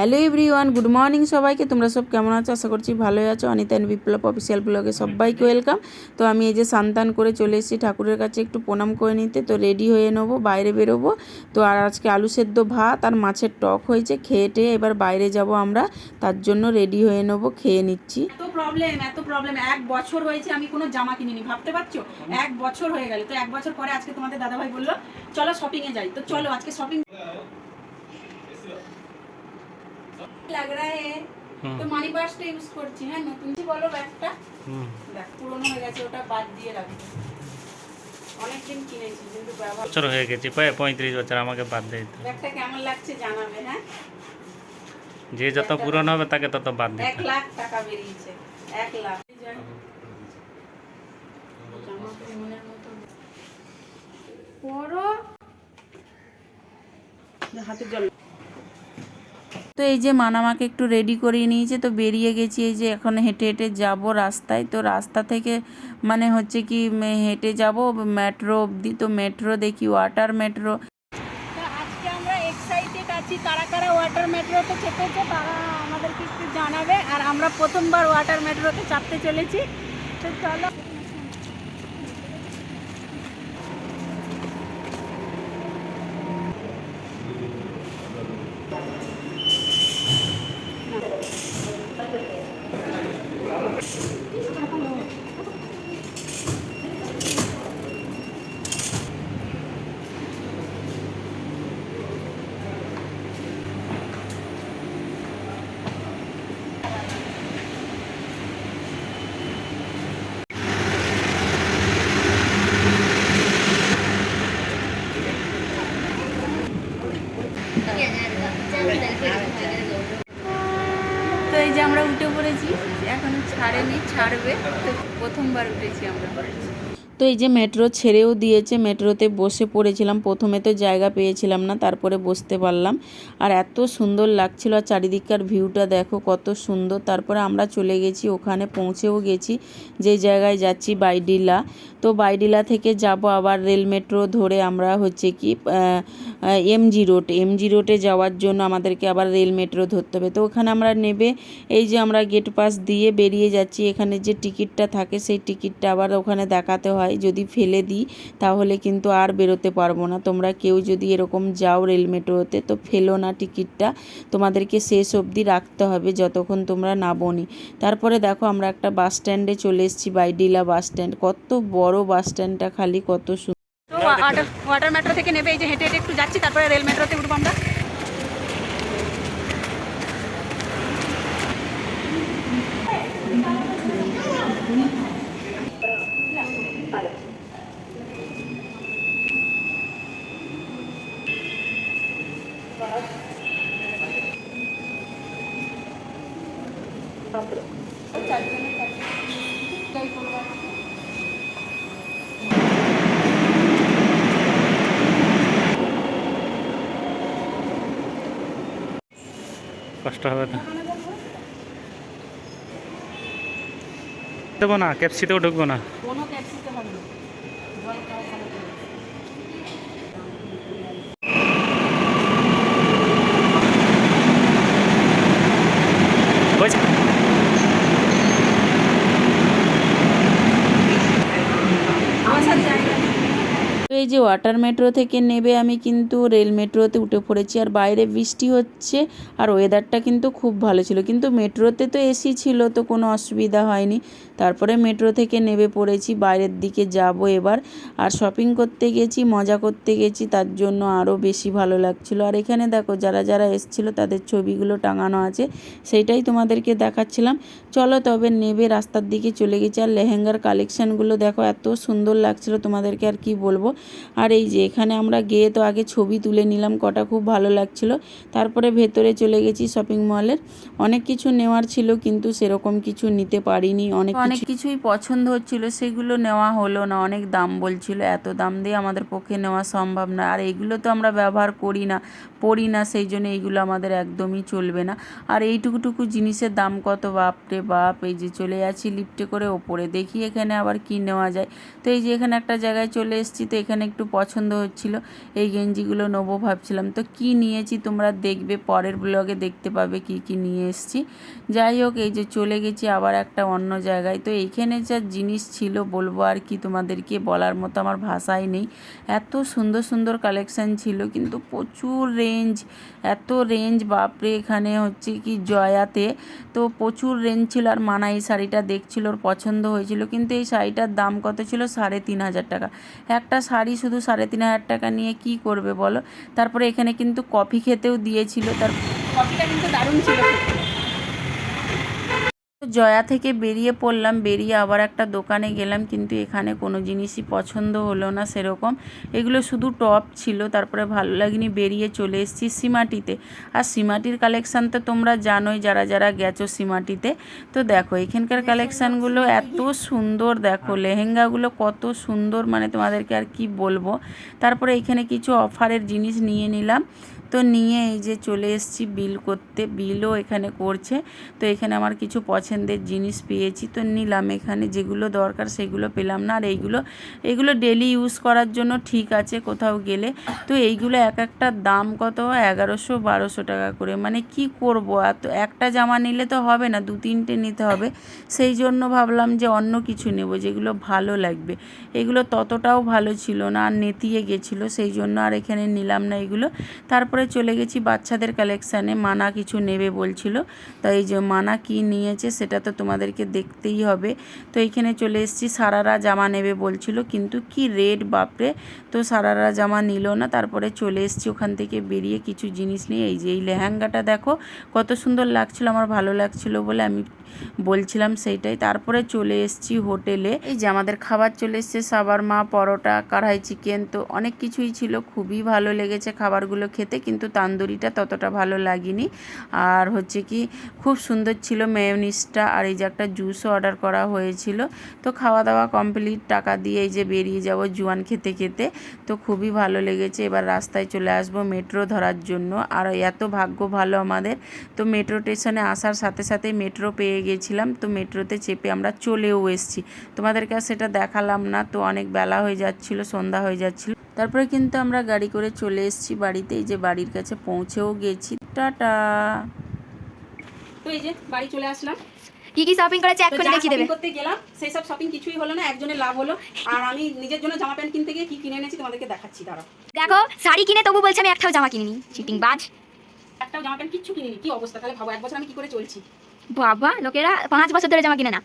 Hello everyone good morning সবাইকে। তোমরা সব কেমন আছো? আশা করছি ভালোই আছো। অনিতা অ্যান্ড বিপ্লব অফিসিয়াল ব্লগে সবাইকে ওয়েলকাম তো আমি এই যে সান্তান করে চলে এসেছি ঠাকুরের কাছে একটু প্রণাম করে নিতে। তো রেডি হয়ে নেব বাইরে বেরোবো। তো আর আজকে আলু সেদ্ধ ভাত আর মাছের টক হয়েছে খেয়ে টেয়ে এবার বাইরে যাব আমরা। তার জন্য রেডি হয়ে নেব খেয়ে নিচ্ছি। এত প্রবলেম এত প্রবলেম এক বছর হয়েছে আমি কোনো জামা কিনিনি ভাবতে পারছ? এক বছর হয়ে গেল। তো এক বছর পরে আজকে তোমাদের দাদাভাই বলল চলো শপিং এ যাই। তো চলো আজকে শপিং লাগ রা হে তো মানি পার্সটা ইউজ করছি। হ্যাঁ নতুন কি বলো ব্যাগটা? দেখ পুরনো হয়ে গেছে ওটা বাদ দিয়ে রাখব। অনেকদিন কিনেছি কিন্তু ব্যবহার বছর হয়ে গেছে প্রায় পঁয়ত্রিশ বছর আমাকে বাদ দিয়ে দিতে। হবে। ব্যাগটা কেমন লাগছে জানাবে হ্যাঁ? যে যত পুরনো হবে তাকে তত বাদ দিতে। এক। লাখ টাকা বেরিয়েছে এক লাখ। জামা তো মনের মতো পরো। হাতে জল। তো এই যে মানামাকে একটু রেডি করিয়ে নিয়েছে, তো বেরিয়ে গেছি এই যে এখন হেঁটে হেঁটে যাব রাস্তায়। তো রাস্তা থেকে মানে হচ্ছে কি হেঁটে যাব মেট্রো অবধি। তো মেট্রো দেখি ওয়াটার মেট্রো আজকে আমরা কারা ওয়াটার জানাবে। আর আমরা প্রথমবার ওয়াটার মেট্রোতে চাপতে চলেছি। তো চলো তো এই যে আমরা উঠে পড়েছি এখনও ছাড়েনি, ছাড়বে। তো প্রথমবার উঠেছি আমরা। তো এই যে মেট্রো ছেড়েও দিয়েছে, মেট্রোতে বসে পড়েছিলাম। প্রথমে তো জায়গা পেয়েছিলাম না, তারপরে বসতে পারলাম। আর এত সুন্দর লাগছিল, আর চারিদিককার ভিউটা দেখো কত সুন্দর। তারপরে আমরা চলে গেছি, ওখানে পৌঁছেও গেছি, যে জায়গায় যাচ্ছি, বাইডিলা। তো বাইডিলা থেকে যাব আবার রেল মেট্রো ধরে আমরা হচ্ছে কি এমজি রোড এমজি রোডে যাওয়ার জন্য আমাদেরকে আবার রেল মেট্রো ধরতে হবে। তো ওখানে আমরা নেবে, এই যে আমরা গেট পাস দিয়ে বেরিয়ে যাচ্ছি, এখানে যে টিকিটটা থাকে, সেই টিকিটটা আবার ওখানে দেখাতে হয়। যদি ফেলে দিই, তাহলে কিন্তু আর বেরোতে পারব না। তোমরা কেউ যদি এরকম যাও রেল মেট্রোতে, তো ফেলো না টিকিটটা। তোমাদেরকে শেষ অবধি রাখতে হবে যতক্ষণ তোমরা নাবোনি তারপরে দেখো, আমরা একটা বাস স্ট্যান্ডে চলে এসেছি, বাইডিলা বাস স্ট্যান্ড কত বড় বাস স্ট্যান্ডটা খালি কত সুন্দর ওয়াটার ওয়াটার মেট্রো থেকে নেবে এই যে হেঁটে হেঁটে একটু যাচ্ছি তারপরে রেল মেট্রোতে উঠবো আমরা। কষ্ট হবে না। দেবো না ক্যাপসিতেও ঢুকবো না। কোনো ক্যাপসিতে হবে না জল খাওয়া ভালো করে। হয়েছে? আসার জায়গা নেই। তো এই যে ওয়াটার মেট্রো থেকে নেবে আমি কিন্তু রেল মেট্রোতে উঠে পড়েছি আর বাইরে বৃষ্টি হচ্ছে আর ওয়েদারটা কিন্তু খুব ভালো ছিল। কিন্তু মেট্রোতে তো এসি ছিল তো কোনো অসুবিধা হয়নি। তারপরে মেট্রো থেকে নেবে পড়েছি, বাইরের দিকে যাব এবার। আর শপিং করতে গেছি, মজা করতে গেছি, তার জন্য আরও বেশি ভালো লাগছিল। আর এখানে দেখো, যারা যারা এসছিল, তাদের ছবিগুলো টাঙানো আছে, সেইটাই তোমাদেরকে দেখাচ্ছিলাম। চলো তবে নেবে রাস্তার দিকে চলে গেছি। আর লেহেঙ্গার কালেকশানগুলো দেখো, এত সুন্দর লাগছিল, তোমাদেরকে আর কি বলব। আর এই যে, এখানে আমরা গিয়ে তো আগে ছবি তুলে নিলাম, কটা খুব ভালো লাগছিল। তারপরে ভেতরে চলে গেছি শপিং মলের অনেক কিছু নেওয়ার ছিল, কিন্তু সেরকম কিছু নিতে পারিনি, অনেক অনেক কিছুই পছন্দ হচ্ছিল, সেগুলো নেওয়া হলো না। অনেক দাম বলছিল, এত দাম দিয়ে আমাদের পক্ষে নেওয়া সম্ভব না। আর এগুলো তো আমরা ব্যবহার করি না, পড়ি না, সেই জন্য এইগুলো আমাদের একদমই চলবে না। আর এইটুকুটুকু জিনিসের দাম কত? বাপরে বাপ, এই যে চলে যাচ্ছি লিফটে করে ওপরে। দেখি এখানে আবার কি নেওয়া যায়। তো এই যে এখানে একটা জায়গায় চলে এসেছি, তো এখানে একটু পছন্দ হচ্ছিল। এই গেঞ্জিগুলো নেব ভাবছিলাম। তো কি নিয়েছি তোমরা দেখবে, পরের ব্লগে দেখতে পাবে কি কি নিয়ে এসেছি। যাই হোক, এই যে চলে গেছি আবার একটা অন্য জায়গায়। তো এইখানে যা জিনিস ছিল বলব আর কি তোমাদেরকে বলার মতো আমার ভাষাই নেই। এত সুন্দর সুন্দর কালেকশান ছিল, কিন্তু প্রচুর রেঞ্জ এত রেঞ্জ বাপরে, এখানে হচ্ছে কি জয়াতে। তো প্রচুর রেঞ্জ ছিল আর মানা এই শাড়িটা দেখছিল, ওর পছন্দ হয়েছিল, কিন্তু এই শাড়িটার দাম কত ছিল? সাড়ে তিন হাজার টাকা। একটা শাড়ি শুধু সাড়ে তিন হাজার টাকা নিয়ে কি করবে বলো? তারপরে এখানে কিন্তু কফি খেতেও দিয়েছিল, তার কফিটা কিন্তু দারুণ ছিল। জয়া থেকে বেরিয়ে পড়লাম বেরিয়ে আবার একটা দোকানে গেলাম কিন্তু এখানে কোনো জিনিসই পছন্দ হলো না সেরকম। এগুলো শুধু টপ ছিল তারপরে ভালো লাগেনি বেরিয়ে চলে এসেছি সিমাটিতে। আর সিমাটির কালেকশান তো তোমরা জানোই যারা যারা গেছো সিমাটিতে তো দেখো এখানকার কালেকশানগুলো এত সুন্দর দেখো লেহেঙ্গাগুলো কত সুন্দর মানে তোমাদেরকে আর কি বলব। তারপরে এখানে কিছু অফারের জিনিস নিয়ে নিলাম। তো নিয়ে এই যে চলে এসেছি বিল করতে বিলও এখানে করছে। তো এখানে আমার কিছু পছন্দের জিনিস পেয়েছি, তো নিলাম। এখানে যেগুলো দরকার সেগুলো পেলাম না। আর এইগুলো এগুলো ডেলি ইউজ করার জন্য ঠিক আছে কোথাও গেলে। তো এইগুলো এক একটা দাম কত? এগারোশো, বারোশো টাকা করে। মানে কি করব? এত, একটা জামা নিলে তো হবে না, দু তিনটে নিতে হবে। সেই জন্য ভাবলাম যে অন্য কিছু নেব, যেগুলো ভালো লাগবে। এগুলো ততটাও ভালো ছিল না, আর নেতিয়ে গেছিল। সেই জন্য আর এখানে নিলাম না এগুলো। তারপরে চলে গেছি বাচ্চাদের কালেকশানে মানা কিছু নেবে বলছিল। তাই যে মানা কি নিয়েছে সেটা তো তোমাদেরকে দেখতেই হবে। তো এইখানে চলে এসেছি, সারারা জামা নেবে বলছিল, কিন্তু কি রেড, বাপরে! তো সারারা জামা নিল না, তারপরে চলে এসেছি ওখান থেকে বেরিয়ে কিছু জিনিস নিয়ে। এই যে, এই লেহেঙ্গাটা দেখো, কত সুন্দর লাগছিল, আমার ভালো লাগছিল বলে আমি বলছিলাম সেইটাই। তারপরে চলে এসেছি হোটেলে। এই যে, আমাদের খাবার চলে এসছে, সাবার মা, পরোটা কড়াই চিকেন, তো অনেক কিছুই ছিল, খুবই ভালো লেগেছে খাবারগুলো খেতে, কিন্তু তান্দুরিটা ততটা ভালো লাগেনি। আর হচ্ছে কি, খুব সুন্দর ছিল মেয়নিসটা আর এই যে একটা জুসও অর্ডার করা হয়েছিল। তো খাওয়া দাওয়া কমপ্লিট টাকা দিয়ে এই যে বেরিয়ে যাব জুয়ান খেতে খেতে। তো খুবই ভালো লেগেছে। এবার রাস্তায় চলে আসব মেট্রো ধরার জন্য। আর এত ভাগ্য ভালো আমাদের। তো মেট্রো স্টেশনে আসার সাথে সাথে মেট্রো পেয়ে গেছিলাম। তো মেট্রোতে চেপে আমরা চলেও এসেছি। তোমাদেরকে আর সেটা দেখালাম না। তো অনেক বেলা হয়ে যাচ্ছিল, সন্ধ্যা হয়ে যাচ্ছিল। তারপরে কিন্তু আমরা গাড়ি করে চলে এসেছি বাড়িতে। এই যে বাড়ির কাছে পৌঁছেও গেছি। টাটা! এই যে বাড়ি চলে আসলাম। কি কি শপিং করেছে? এক্ষুনি দেখিয়ে দেবে। করতে গেলাম সেই সব শপিং কিছুই হলো না একজনের লাভ হলো। আর আমি নিজের জন্য জামা প্যান্ট কিনতে গিয়ে কি কিনে এনেছি তোমাদেরকে দেখাচ্ছি দাঁড়াও। দেখো শাড়ি কিনে তবু বলছে আমি একটাও জামা কিনিনি চিটিং বাজ। একটাও জামা প্যান্ট কিচ্ছু কিনিনি কি অবস্থা? তাহলে ভাবো এক বছর আমি কি করে চলছি? বাবা লোকেরা পাঁচ বছর ধরে জামা কিনে না।